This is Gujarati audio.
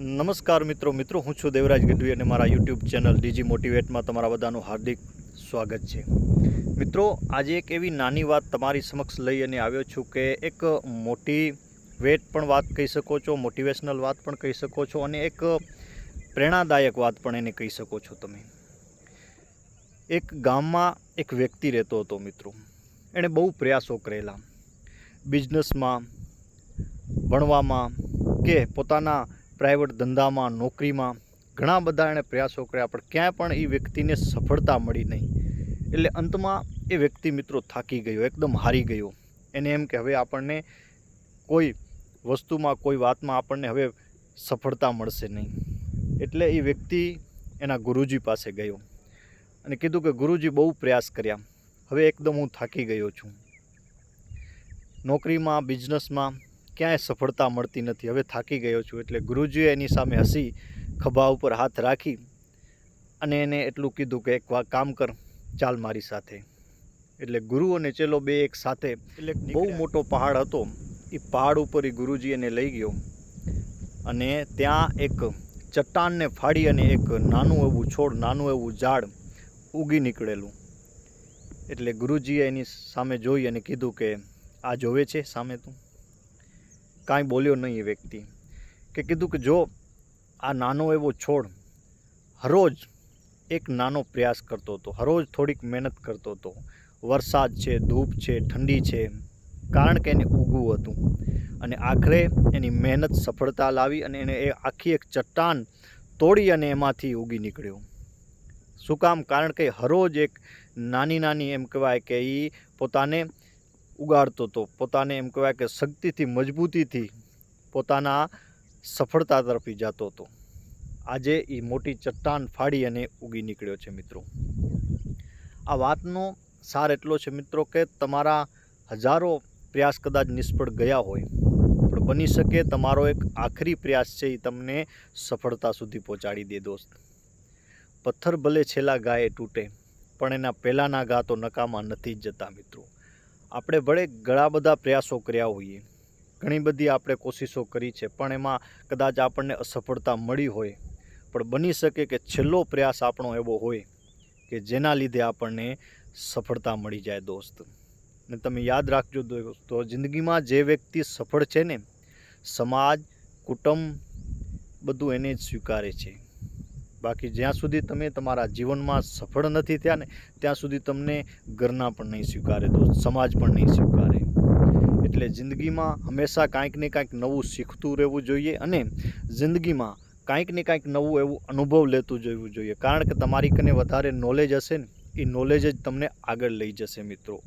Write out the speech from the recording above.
નમસ્કાર મિત્રો મિત્રો, હું છું દેવરાજ ગઢવી અને મારા યુટ્યુબ ચેનલ ડીજી મોટિવેટમાં તમારા બધાનું હાર્દિક સ્વાગત છે. મિત્રો, આજે એક એવી નાની વાત તમારી સમક્ષ લઈ અને આવ્યો છું કે એક મોટી વેટ પણ વાત કહી શકો છો, મોટિવેશનલ વાત પણ કહી શકો છો અને એક પ્રેરણાદાયક વાત પણ એને કહી શકો છો તમે. એક ગામમાં એક વ્યક્તિ રહેતો હતો મિત્રો, એણે બહુ પ્રયાસો કરેલા. બિઝનેસમાં, ભણવામાં કે પોતાના પ્રાઇવેટ ધંધામાં, નોકરીમાં ઘણા બધા એણે પ્રયાસો કર્યા, પણ ક્યાંય પણ એ વ્યક્તિને સફળતા મળી નહીં. એટલે અંતમાં એ વ્યક્તિ મિત્રો થાકી ગયો, એકદમ હારી ગયો. એને એમ કે હવે આપણને કોઈ વસ્તુમાં, કોઈ વાતમાં આપણને હવે સફળતા મળશે નહીં. એટલે એ વ્યક્તિ એના ગુરુજી પાસે ગયો અને કીધું કે ગુરુજી બહુ પ્રયાસ કર્યા. હવે એકદમ હું થાકી ગયો છું. નોકરીમાં બિઝનેસમાં ક્યાંય સફળતા મળતી નથી. હવે થાકી ગયો છું એટલે ગુરુજીએ એની સામે હસી ખભા ઉપર હાથ રાખી અને એને એટલું કીધું કે એક કામ કર ચાલ મારી સાથે. એટલે ગુરુ અને ચેલો બે એક સાથે એટલે બહુ મોટો પહાડ હતો. એ પહાડ ઉપર એ ગુરુજી એને લઈ ગયો અને ત્યાં એક ચટ્ટાનને ફાડી અને એક નાનું એવું છોડ નાનું એવું ઝાડ ઉગી નીકળેલું. એટલે ગુરુજીએ એની સામે જોઈ અને કીધું કે આ જોવે છે સામે તું? કાંઈ બોલ્યો નહીં એ વ્યક્તિ. કે કીધું કે જો આ નાનો એવો છોડ હરોજ એક નાનો પ્રયાસ કરતો હતો, હરોજ થોડીક મહેનત કરતો હતો. વરસાદ છે, ધૂપ છે, ઠંડી છે, કારણ કે એને ઉગવું હતું. અને આખરે એની મહેનત સફળતા લાવી અને એને એ આખી એક ચટ્ટાન તોડી અને એમાંથી ઉગી નીકળ્યો. શું કામ? કારણ કે હરોજ એક નાની નાની એમ કહેવાય કે એ પોતાને ઉગાડતો હતો. પોતાને એમ કહેવાય કે શક્તિથી, મજબૂતીથી પોતાના સફળતા તરફી જતો હતો. આજે એ મોટી ચટ્ટાન ફાડી અને ઉગી નીકળ્યો છે મિત્રો. આ વાતનો સાર એટલો છે મિત્રો કે તમારા હજારો પ્રયાસ કદાચ નિષ્ફળ ગયા હોય, પણ બની શકે તમારો એક આખરી પ્રયાસ છે એ તમને સફળતા સુધી પહોંચાડી દે દોસ્ત. પથ્થર ભલે છેલ્લા ગાએ તૂટે, પણ એના પહેલાંના ગા તો નકામા નથી જ જતા મિત્રો. આપણે ભલે ઘણા બધા પ્રયાસો કર્યા હોઈએ, ઘણી બધી આપણે કોશિશો કરી છે, પણ એમાં કદાચ આપણને અસફળતા મળી હોય. પણ બની શકે કે છેલ્લો પ્રયાસ આપણો એવો હોય કે જેના લીધે આપણને સફળતા મળી જાય દોસ્ત. ને તમે યાદ રાખજો દોસ્તો, જિંદગીમાં જે વ્યક્તિ સફળ છે ને, સમાજ, કુટુંબ, બધું એને જ સ્વીકારે છે. બાકી જ્યાં સુધી તમે તમારા જીવનમાં સફળ નથી થયા ને, ત્યાં સુધી તમને ઘરના પણ નહીં સ્વીકારે, તો સમાજ પણ નહીં સ્વીકારે. એટલે જિંદગીમાં હંમેશા કાંઈક ને કાંઈક નવું શીખતું રહેવું જોઈએ અને જિંદગીમાં કાંઈક ને કાંઈક નવું એવું અનુભવ લેતું જવું જોઈએ. કારણ કે તમારી કને વધારે નોલેજ હશે ને, એ નોલેજ જ તમને આગળ લઈ જશે મિત્રો.